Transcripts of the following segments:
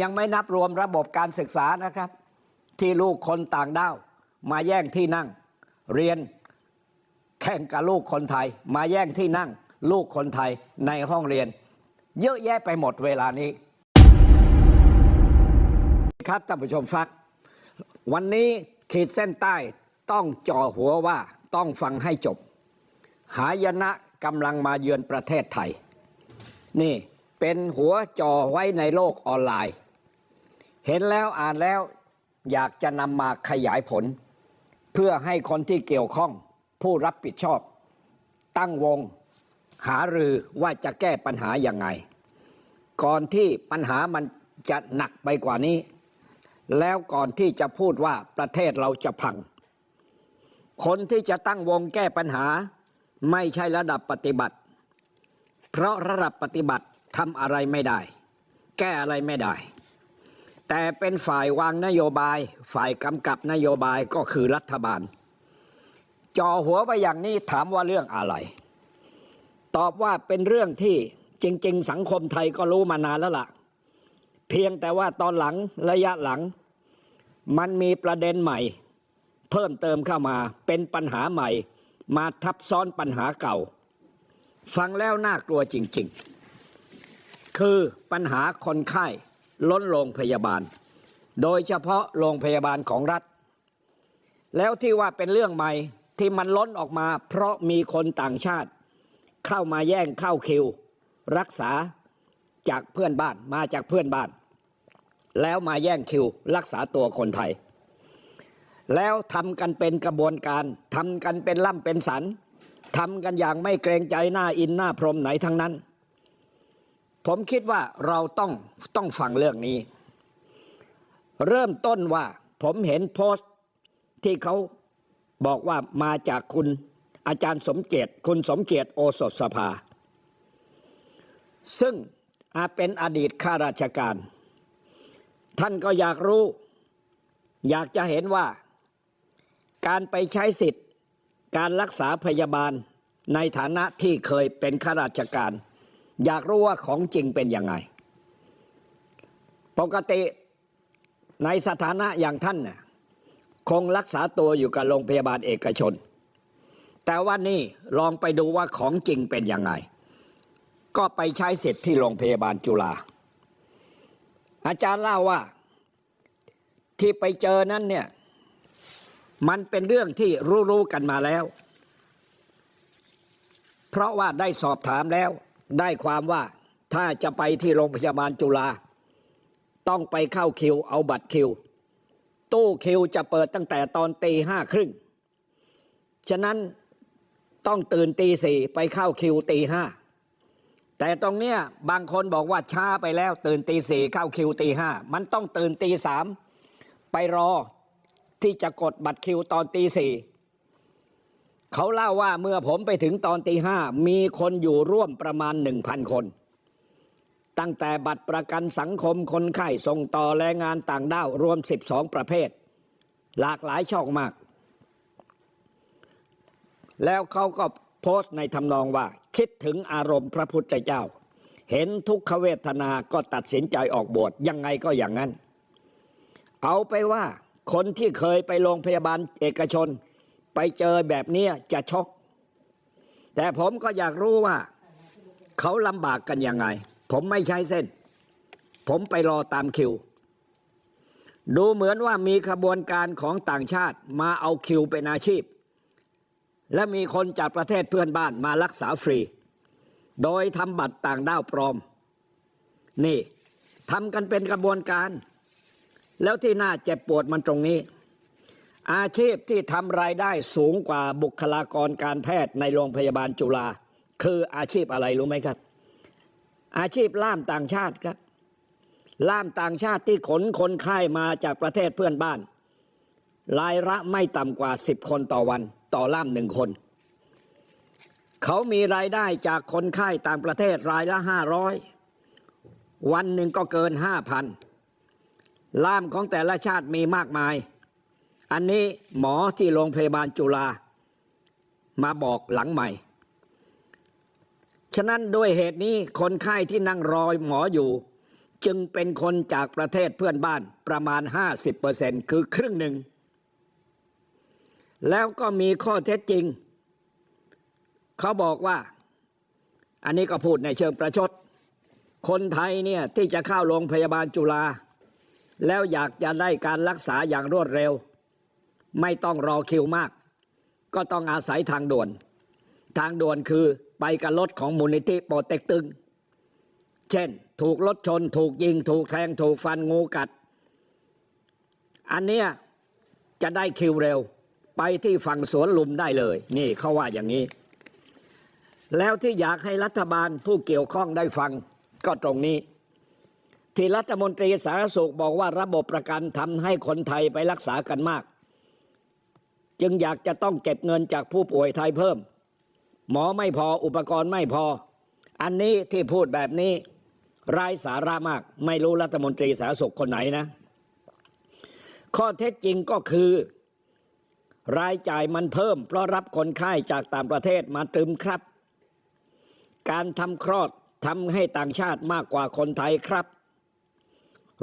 ยังไม่นับรวมระบบการศึกษานะครับ ที่ลูกคนต่างด้าวมาแย่งที่นั่ง เรียนแข่งกับลูกคนไทย มาแย่งที่นั่ง ลูกคนไทยในห้องเรียน เยอะแยะไปหมดเวลานี้ครับท่านผู้ชมฟัก วันนี้ขีดเส้นใต้ต้องจ่อหัวว่าต้องฟังให้จบ หายนะกำลังมาเยือนประเทศไทย นี่เป็นหัวจ่อไว้ในโลกออนไลน์ เห็นแล้วอ่านแล้วอยากจะนำมาขยายผล เพื่อให้คนที่เกี่ยวข้องผู้รับผิดชอบ ตั้งวงหารือว่าจะแก้ปัญหาอยังไง ก่อนที่ปัญหามันจะหนักไปกว่านี้ แล้วก่อนที่จะพูดว่าประเทศเราจะพัง คนที่จะตั้งวงแก้ปัญหา ไม่ใช่ระดับปฏิบัติ เพราะระดับปฏิบัติทำอะไรไม่ได้ แก้อะไรไม่ได้ แต่เป็นฝ่ายวางนโยบาย ฝ่ายกำกับนโยบายก็คือรัฐบาลจ่อหัวไปอย่างนี้ถามว่าเรื่องอะไร ตอบว่าเป็นเรื่องที่จริง ๆ สังคมไทยก็รู้มานานแล้วล่ะ เพียงแต่ว่าตอนหลังระยะหลัง มันมีประเด็นใหม่ เพิ่มเติมเข้ามาเป็นปัญหาใหม่ มาทับซ้อนปัญหาเก่า ฟังแล้วน่ากลัวจริง ๆ คือปัญหาคนไข้ ล้นโรงพยาบาล โดยเฉพาะโรงพยาบาลของรัฐ แล้วที่ว่าเป็นเรื่องใหม่ที่มันล้นออกมา เพราะมีคนต่างชาติ เข้ามาแย่งเข้าคิว รักษาจากเพื่อนบ้านมาจากเพื่อนบ้าน แล้วมาแย่งคิว รักษาตัวคนไทย แล้วทำกันเป็นกระบวนการทำกันเป็นล่ำเป็นสันทำกันอย่างไม่เกรงใจหน้าอินหน้าพรหมไหนทั้งนั้น ผมคิดว่าเราต้องต้องฟังเรื่องนี้ เริ่มต้นว่าผมเห็นโพสต์ที่เขาบอกว่ามาจากคุณอาจารย์สมเกียรติคุณสมเกียรติโอสถสภา ซึ่งอาเป็นอดีตข้าราชการ ท่านก็อยากรู้ อยากจะเห็นว่า การไปใช้สิทธิ์ การรักษาพยาบาลในฐานะที่เคยเป็นข้าราชการ อยากรู้ว่าของจริงเป็นยังไง ปกติในสถานะอย่างท่านน่ะคงรักษาตัวอยู่กับโรงพยาบาลเอกชน แต่ว่านี่ลองไปดูว่าของจริงเป็นยังไง ก็ไปใช้สิทธิ์ที่โรงพยาบาลจุฬาอาจารย์เล่าว่าที่ไปเจอนั้นเนี่ย มันเป็นเรื่องที่รู้ๆกันมาแล้ว เพราะว่าได้สอบถามแล้ว ได้ความว่าถ้าจะไปที่โรงพยาบาลจุฬาต้องไปเข้าคิวเอาบัตรคิว ตู้คิวจะเปิดตั้งแต่ตอนตีห้าครึ่งฉะนั้นต้องตื่นตีสี่ไปเข้าคิวตีห้าแต่ตรงเนี้ยบางคนบอกว่าช้าไปแล้ว ตื่นตีสี่เข้าคิวตีห้ามันต้องตื่นตีสามไปรอที่จะกดบัตรคิวตอนตีสี่ เขาเล่าว่าเมื่อผมไปถึงตอนตีห้ามีคนอยู่ร่วมประมาณหนึ่งพันคน ตั้งแต่บัตรประกันสังคมคนไข้ส่งต่อแรงงานต่างด้าวรวม 12 ประเภท หลากหลายช่องมาก แล้วเขาก็โพสต์ในทำนองว่า คิดถึงอารมณ์พระพุทธเจ้า เห็นทุกขเวทนาก็ตัดสินใจออกบวชยังไงก็อย่างนั้น เอาไปว่าคนที่เคยไปโรงพยาบาลเอกชน ไปเจอแบบนี้จะช็อกแต่ผมก็อยากรู้ว่า เขาลำบากกันยังไง ผมไม่ใช้เส้น ผมไปรอตามคิว ดูเหมือนว่ามีขบวนการของต่างชาติมาเอาคิวเป็นอาชีพ และมีคนจากประเทศเพื่อนบ้านมารักษาฟรี โดยทำบัตรต่างด้าวปลอม นี่ทำกันเป็นกระบวนการ แล้วที่น่าเจ็บปวดมันตรงนี้ อาชีพที่ทำรายได้สูงกว่าบุคลากรการแพทย์ในโรงพยาบาลจุฬาคืออาชีพอะไรรู้ไหมครับ อาชีพล่ามต่างชาติครับ ล่ามต่างชาติที่ขนคนไข้มาจากประเทศเพื่อนบ้าน รายละไม่ต่ำกว่า 10 คนต่อวัน ต่อล่ามหนึ่งคน เขามีรายได้จากคนไข้ต่างประเทศรายละห้าร้อยวันหนึ่งก็เกินห้าพันล่ามของแต่ละชาติมีมากมาย อันนี้หมอที่โรงพยาบาลจุฬามาบอกหลังใหม่ ฉะนั้นด้วยเหตุนี้คนไข้ที่นั่งรอหมออยู่ จึงเป็นคนจากประเทศเพื่อนบ้านประมาณ 50%คือครึ่งหนึ่ง แล้วก็มีข้อเท็จจริง เขาบอกว่า อันนี้ก็พูดในเชิงประชด คนไทยเนี่ยที่จะเข้าโรงพยาบาลจุฬาแล้วอยากจะได้การรักษาอย่างรวดเร็ว ไม่ต้องรอคิวมาก ก็ต้องอาศัยทางด่วน ทางด่วนคือไปกับรถของมูลนิธิโปรเต็กตึง เช่น ถูกรถชน ถูกยิง ถูกแทง ถูกฟันงูกัด อันเนี้ยจะได้คิวเร็ว ไปที่ฝั่งสวนลุมได้เลย นี่เขาว่าอย่างนี้ แล้วที่อยากให้รัฐบาลผู้เกี่ยวข้องได้ฟังก็ตรงนี้ที่รัฐมนตรีสาธารณสุขบอกว่าระบบประกันทำให้คนไทยไปรักษากันมาก จึงอยากจะต้องเก็บเงินจากผู้ป่วยไทยเพิ่ม หมอไม่พออุปกรณ์ไม่พอ อันนี้ที่พูดแบบนี้ไร้สาระมาก ไม่รู้รัฐมนตรีสาธารณสุขคนไหนนะ ข้อเท็จจริงก็คือ รายจ่ายมันเพิ่ม เพราะรับคนไข้จากต่างประเทศมาตึมครับ การทำคลอดทำให้ต่างชาติมากกว่าคนไทยครับ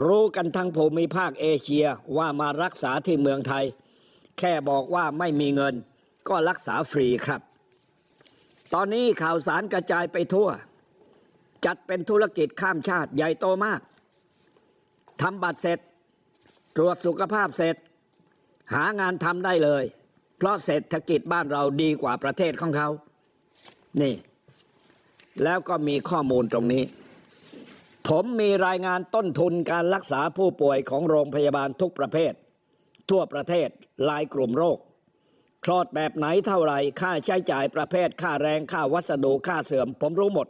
รู้กันทั้งภูมิภาคเอเชียว่ามารักษาที่เมืองไทย ค่บอกว่าไม่มีเงินก็รักษาฟรีครับ ตอนนี้ข่าวสารกระจายไปทั่ว จัดเป็นธุรกิจข้ามชาติใหญ่โตมากทำบัตรเสร็จ ตรวจสุขภาพเสร็จ หางานทำได้เลย เพราะเศรษฐกิจบ้านเราดีกว่าประเทศของเขา นี่ แล้วก็มีข้อมูลตรงนี้ ผมมีรายงานต้นทุนการรักษาผู้ป่วยของโรงพยาบาลทุกประเภท ทั่วประเทศลายกลุ่มโรค คลอดแบบไหนเท่าไรค่าใช้จ่ายประเภทค่าแรงค่าวัสดุค่าเสื่อม ผมรู้หมด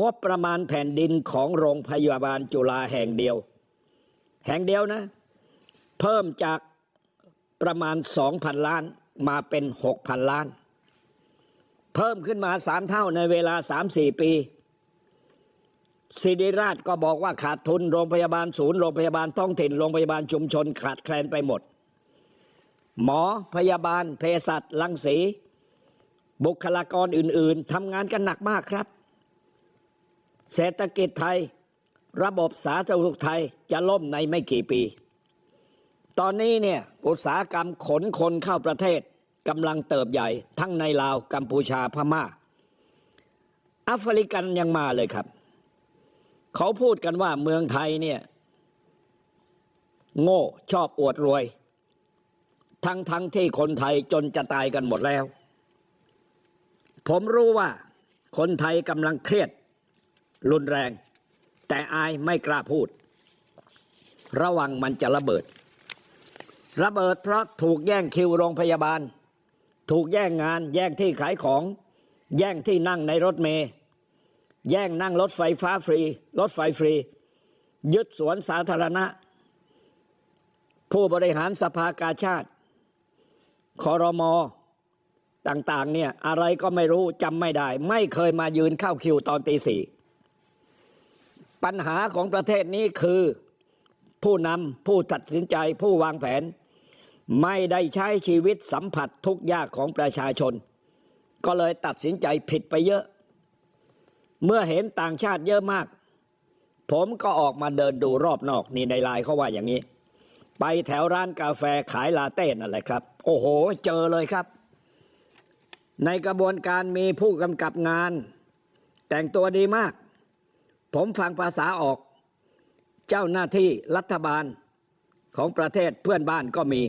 งบประมาณแผ่นดินของโรงพยาบาลจุฬาแห่งเดียว แห่งเดียวนะ เพิ่มจากประมาณ 2,000 ล้านมาเป็น 6,000 ล้าน เพิ่มขึ้นมาสามเท่าในเวลา 3-4 ปี ศิริราชก็บอกว่าขาดทุนโรงพยาบาลศูนย์โรงพยาบาลท้องถิ่นโรงพยาบาลชุมชน ขาดแคลนไปหมด หมอพยาบาลเภสัชลังสีบุคลากรอื่น ๆทำงานกันหนักมากครับ เศรษฐกิจไทย ระบบสาธารณสุขไทยจะล่มในไม่กี่ปี ตอนนี้เนี่ยอุตสาหกรรมขนคนเข้าประเทศกำลังเติบใหญ่ ทั้งในลาวกัมพูชาพม่าแอฟริกันยังมาเลยครับ เขาพูดกันว่าเมืองไทยเนี่ย โง่ชอบอวดรวย ทั้งทั้งที่คนไทยจนจะตายกันหมดแล้ว ผมรู้ว่าคนไทยกำลังเครียด รุนแรง แต่อายไม่กล้าพูด ระวังมันจะระเบิด ระเบิดเพราะถูกแย่งคิวโรงพยาบาล ถูกแย่งงาน แย่งที่ขายของ แย่งที่นั่งในรถเมย์ แย่งนั่งรถไฟฟ้าฟรี รถไฟฟรี ยึดสวนสาธารณะ ผู้บริหารสภากาชาติคอรมอต่างๆเนี่ยอะไรก็ไม่รู้จำไม่ได้ ไม่เคยมายืนเข้าคิวตอนตีสี่ปัญหาของประเทศนี้คือผู้นำผู้ตัดสินใจผู้วางแผน ไม่ได้ใช้ชีวิตสัมผัสทุกยากของประชาชน ก็เลยตัดสินใจผิดไปเยอะ เมื่อเห็นต่างชาติเยอะมาก ผมก็ออกมาเดินดูรอบนอกนี่ในไลน์เขาว่าอย่างนี้ ไปแถวร้านกาแฟขายลาเต้นั่นแหละครับ โอ้โห เจอเลยครับ ในกระบวนการมีผู้กำกับงาน แต่งตัวดีมาก ผมฟังภาษาออก เจ้าหน้าที่รัฐบาลของประเทศเพื่อนบ้านก็มี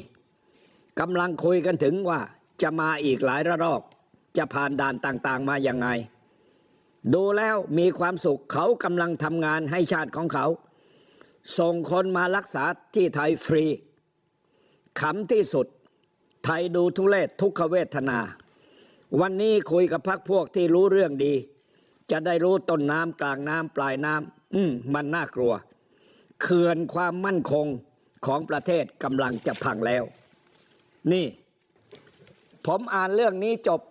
กำลังคุยกันถึงว่าจะมาอีกหลายระลอก จะผ่านด่านต่างๆมาอย่างไง ดูแล้วมีความสุขเขากำลังทำงานให้ชาติของเขา ส่งคนมารักษาที่ไทยฟรีขำที่สุด ไทยดูทุเลศทุกขเวทนา วันนี้คุยกับพักพวกที่รู้เรื่องดี จะได้รู้ต้นน้ำกลางน้ำปลายน้ำอืมมันน่ากลัวเขื่อนความมั่นคงของประเทศกำลังจะพังแล้ว นี่ ผมอ่านเรื่องนี้จบ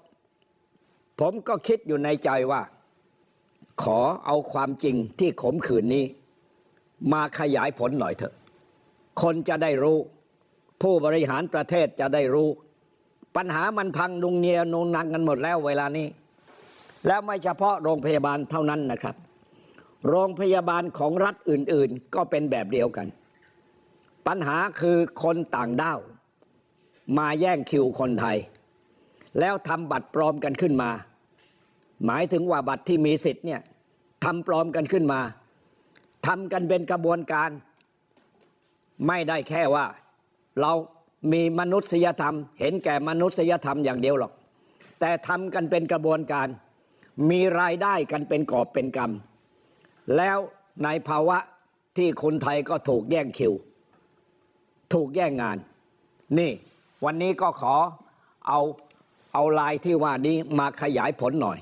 ผมก็คิดอยู่ในใจว่า ขอเอาความจริงที่ขมขื่นนี้ มาขยายผลหน่อยเถอะ คนจะได้รู้ ผู้บริหารประเทศจะได้รู้ ปัญหามันพังนุงเนียนุงนังกันหมดแล้วเวลานี้ แล้วไม่เฉพาะโรงพยาบาลเท่านั้นนะครับ โรงพยาบาลของรัฐอื่น ๆ ก็เป็นแบบเดียวกัน ปัญหาคือคนต่างด้าว มาแย่งคิวคนไทย แล้วทำบัตรปลอมกันขึ้นมา หมายถึงว่าบัตรที่มีสิทธิ์เนี่ยทำปลอมกันขึ้นมาทำกันเป็นกระบวนการ ไม่ได้แค่ว่า เรามีมนุษยธรรม เห็นแก่มนุษยธรรมอย่างเดียวหรอก แต่ทำกันเป็นกระบวนการ มีรายได้กันเป็นกอบเป็นกำแล้วในภาวะที่คนไทยก็ถูกแย่งคิว ถูกแย่งงาน นี่ วันนี้ก็ขอเอาเอาลายที่ว่านี้มาขยายผลหน่อย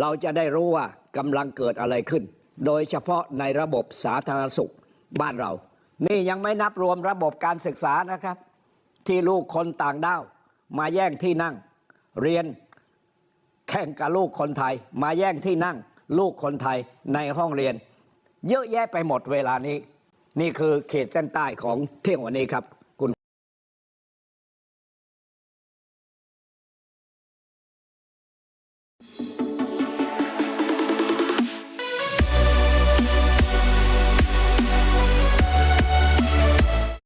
เราจะได้รู้ว่ากำลังเกิดอะไรขึ้น โดยเฉพาะในระบบสาธารณสุขบ้านเรา นี่ยังไม่นับรวมระบบการศึกษานะครับ ที่ลูกคนต่างด้าวมาแย่งที่นั่ง เรียนแข่งกับลูกคนไทย มาแย่งที่นั่ง ลูกคนไทยในห้องเรียน เยอะแยะไปหมดเวลานี้ นี่คือเขตเส้นใต้ของเที่ยงวันนี้ครับ